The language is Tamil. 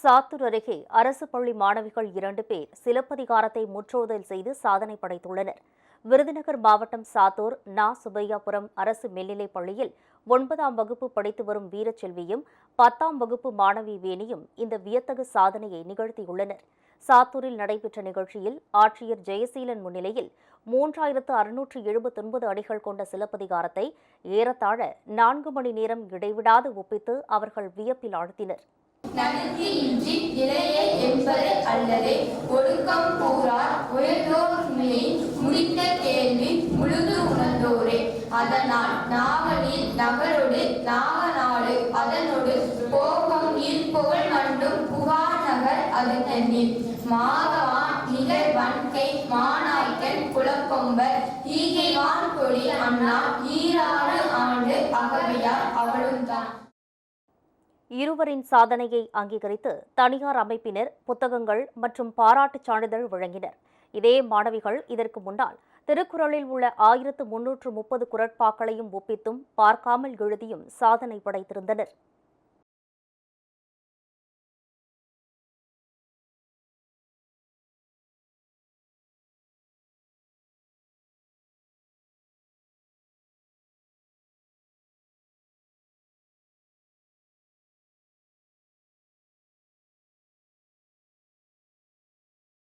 சாத்தூர் அருகே அரசு பள்ளி மாணவிகள் இரண்டு பேர் சிலப்பதிகாரத்தை முற்றோதல் செய்து சாதனை படைத்துள்ளனர். விருதுநகர் மாவட்டம் சாத்தூர் நா. சுபையாபுரம் அரசு மேல்நிலைப் பள்ளியில் ஒன்பதாம் வகுப்பு படித்து வரும் வீரச்செல்வியும் பத்தாம் வகுப்பு மாணவி வேணியும் இந்த வியத்தகு சாதனையை நிகழ்த்தியுள்ளனர். சாத்தூரில் நடைபெற்ற நிகழ்ச்சியில் ஆட்சியர் ஜெயசீலன் முன்னிலையில் மூன்றாயிரத்து அறுநூற்று எழுபத்தொன்பது அடிகள் கொண்ட சிலப்பதிகாரத்தை ஏறத்தாழ நான்கு மணி நேரம் இடைவிடாது ஒப்பித்து அவர்கள் வியப்பில் ஆழ்த்தினர். நடுத்தி இன்றி இளைய என்பது அல்லது ஒழுக்கம் கூறார் உயர்ந்தோர்மையை முடித்த கேள்வி முழுது உணர்ந்தோரே. அதனால் நாவலில் நகரொடு நாகநாடு அதனொடு போகம் புகழ் மண்டும் புகார் நகர் அது தண்ணீர் மாதவான் நிகழ் வன்கை மாநாய்க்கன் குலக்கொம்பர் ஈகைவான் கொடி அண்ணா ஈராறு ஆண்டு அகவையார் அவளும் தான் இருவரின் சாதனையை அங்கீகரித்து தனியார் அமைப்பினர் புத்தகங்கள் மற்றும் பாராட்டுச் சான்றிதழ் வழங்கினர். இதே மாணவிகள் இதற்கு முன்னால் திருக்குறளில் உள்ள ஆயிரத்து முன்னூற்று முப்பது குரட்பாக்களையும் ஒப்பித்தும் பார்க்காமல் எழுதியும் சாதனை படைத்திருந்தனர்.